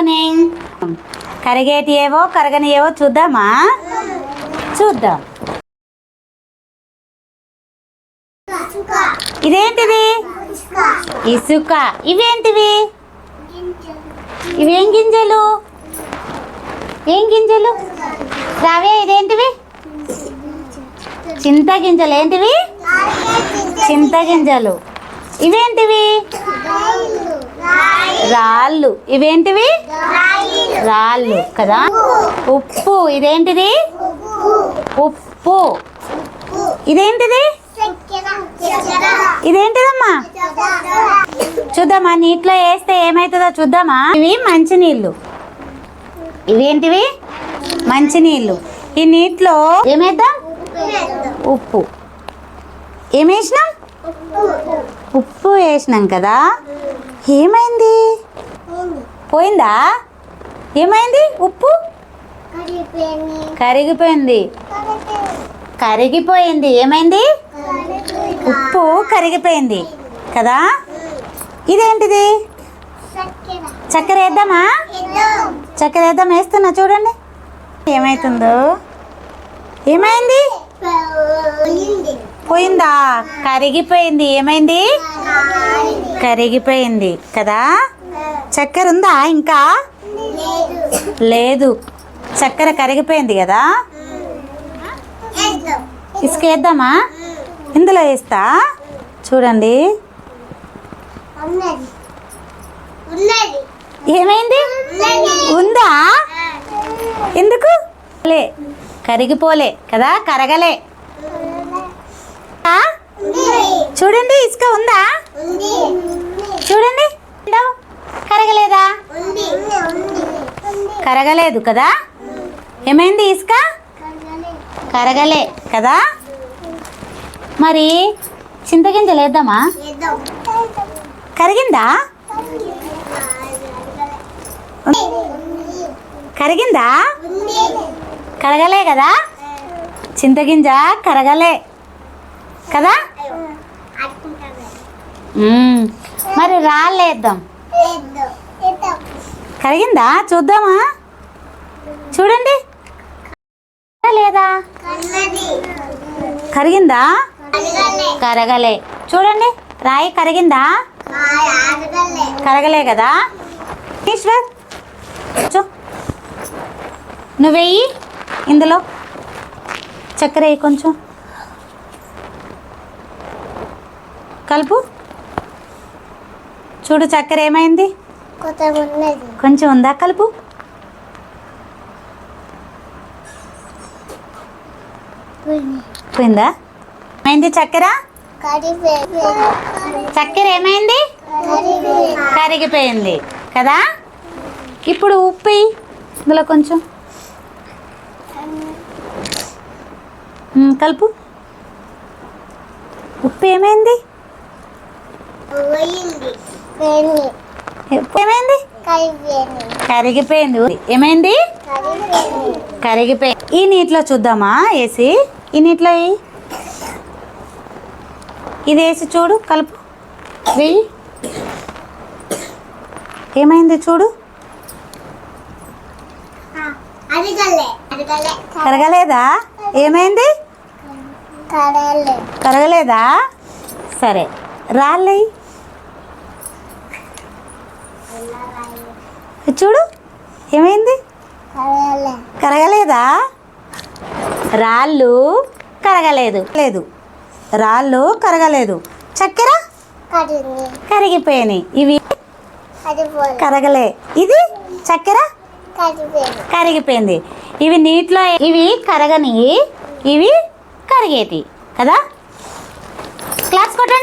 Morning కరిగేటి ఏవో కరగని ఏవో చూద్దామా? చూద్దాం. ఇదేంటిది? ఇసుక. ఇవేంటివి? ఇవేం గింజలు? ఏం గింజలు? రావే ఇదేంటివి? చింత గింజలు. ఏంటివి? చింత గింజలు. ఇవేంటివి? రాళ్ళు. ఇవేంటివి? రాళ్ళు కదా? ఉప్పు. ఇదేంటిది? ఉప్పు. ఇదేంటిది? ఇదేంటిదమ్మా? చూద్దామా నీటిలో వేస్తే ఏమవుతుందో చూద్దామా? ఇవి మంచినీళ్ళు. ఇవేంటివి? మంచినీళ్ళు. ఈ నీటిలో ఏమేద్దాం? ఉప్పు. ఏమేసినాం? ఉప్పు వేసినాం కదా? ఏమైంది? పోయిందా. ఏమైంది? ఉప్పు? కరిగిపోయింది. కరిగిపోయింది. ఏమైంది? ఉప్పు కరిగిపోయింది. కదా? ఇదేంటిది? చక్కెర. వేద్దామా? చక్కెర వేద్దాం. వేస్తున్నా చూడండి. ఏమైతుందో? ఏమైంది? పోయిందా? కరిగిపోయింది. ఏమైంది? కరిగిపోయింది కదా? చక్కెర ఉందా ఇంకా? లేదు. చక్కెర కరిగిపోయింది కదా? ఇసుక వేద్దామా ఇందులో వేస్తా. చూడండి. ఏమైంది? ఉందా? ఎందుకు? లే. కరిగిపోలే కదా? కరగలే. చూడండి ఇసుక ఉందా? చూడండి కరగలేదా? కరగలేదు కదా? ఏమైంది ఇసుక? కరగలే కదా? మరి చింతగింజలు వేద్దామా? కరిగిందా? కరిగిందా? కరగలే కదా? చింతగింజ కరగలే. కదా? మరి రాలేద్దాం. కరిగిందా? చూద్దామా? చూడండి. లేదా కరిగిందా? కరగలే. చూడండి. రాయి కరిగిందా? కరగలే కదా? ఈశ్వర్ చూ నువ్వెయ్యి ఇందులో. చక్కెర వేయి కొంచెం. కలుపు. చూడు చక్కెర ఏమైంది? కొంచెం ఉందా కలుపు? పోయిందా. ఏమైంది చక్కెర? చక్కెర ఏమైంది? కరిగిపోయింది. కదా? ఇప్పుడు ఉప్పు. ఇందులో కొంచెం. కలుపు. ఉప్పు ఏమైంది? ఏమైంది? కరిగిపోయింది. ఏమైంది? కరిగిపోయింది. ఈ నీటిలో చూద్దామా వేసి ఈ నీటిలో ఇది వేసి చూడు కలుపు. వెయ్యి. ఏమైంది చూడు? కరగలేదా? ఏమైంది? కరగలేదా? సరే రాళ్ళయి. చూడు ఏమైంది? కరగలేదా? రాళ్ళు కరగలేదు. లేదు. రాళ్ళు కరగలేదు. చక్కెర కరిగిపోయినాయి. ఇవి కరగలే. ఇది చక్కెర కరిగిపోయింది. ఇవి నీటిలో ఇవి కరగని ఇవి కరిగేటి. కదా? క్లాస్ కొట్టండి.